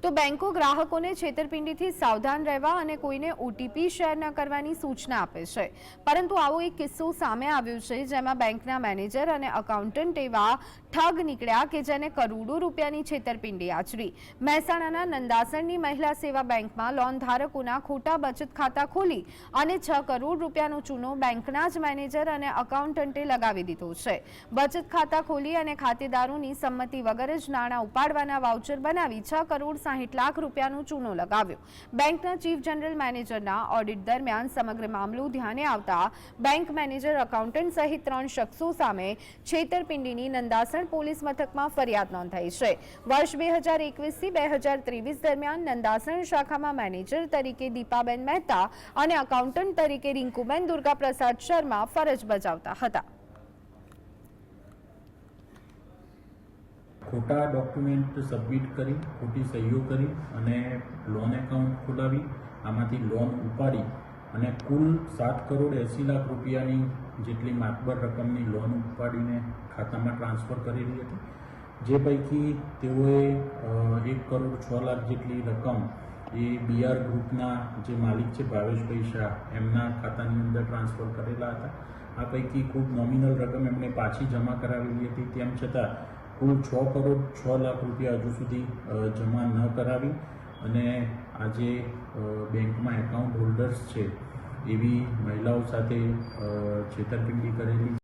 તો બેંકો ગ્રાહકોને છેતરપિંડીથી સાવધાન રહેવા અને કોઈને ઓટીપી શેર ન કરવાની સૂચના આપે છે. પરંતુ આવો એક કિસ્સો સામે આવ્યો છે, જેમાં બેંકના મેનેજર અને અકાઉન્ટન્ટ એવા ઠગ નીકળ્યા કે જેને કરોડો રૂપિયાની છેતરપિંડી આચરી. મહેસાણાના નંદાસણની મહિલા સેવા બેંકમાં લોન ધારકોના ખોટા બચત ખાતા ખોલી અને છ કરોડ રૂપિયાનો ચૂનો બેંકના જ મેનેજર અને અકાઉન્ટન્ટે લગાવી દીધો છે. બચત ખાતા ખોલી અને ખાતેદારોની સંમતિ વગર જ નાણાં ઉપાડવાના વાઉચર બનાવી છ કરોડ સાહીઠ લાખ રૂપિયાનો ચૂનો લગાવ્યો. બેંકના ચીફ જનરલ મેનેજરના ઓડિટ દરમિયાન સમગ્ર મામલો ધ્યાને આવતા બેંક મેનેજર, એકાઉન્ટન્ટ સહિત ત્રણ શખ્સો સામે છેતરપિંડીની નંદાસણ પોલીસ મથકમાં ફરિયાદ નોંધાઈ છે. વર્ષ બે હજાર એકવીસથી બે હજાર ત્રેવીસ દરમિયાન નંદાસણ શાખામાં મેનેજર તરીકે દીપાબેન મહેતા અને એકાઉન્ટન્ટ તરીકે રિંકુબેન દુર્ગાપ્રસાદ શર્મા ફરજ બજાવતા હતા. ખોટા ડોક્યુમેન્ટ સબમિટ કરી, ખોટી સહીઓ કરી અને લોન એકાઉન્ટ ખોલાવી, આમાંથી લોન ઉપાડી અને કુલ સાત કરોડ એંસી લાખ રૂપિયાની જેટલી માતબર રકમની લોન ઉપાડીને ખાતામાં ટ્રાન્સફર કરેલી હતી. જે પૈકી તેઓએ એક કરોડ છ લાખ જેટલી રકમ એ બીઆર ગ્રુપના જે માલિક છે ભાવેશભાઈ શાહ, એમના ખાતાની અંદર ટ્રાન્સફર કરેલા હતા. આ પૈકી ખૂબ નોમિનલ રકમ એમણે પાછી જમા કરાવેલી હતી. તેમ છતાં કુલ છ કરોડ છ લાખ રૂપિયા હજુ સુધી જમા ન કરાવી અને આજે બેંકમાં એકાઉન્ટ હોલ્ડર્સ છે એવી મહિલાઓ સાથે છેતરપિંડી કરેલી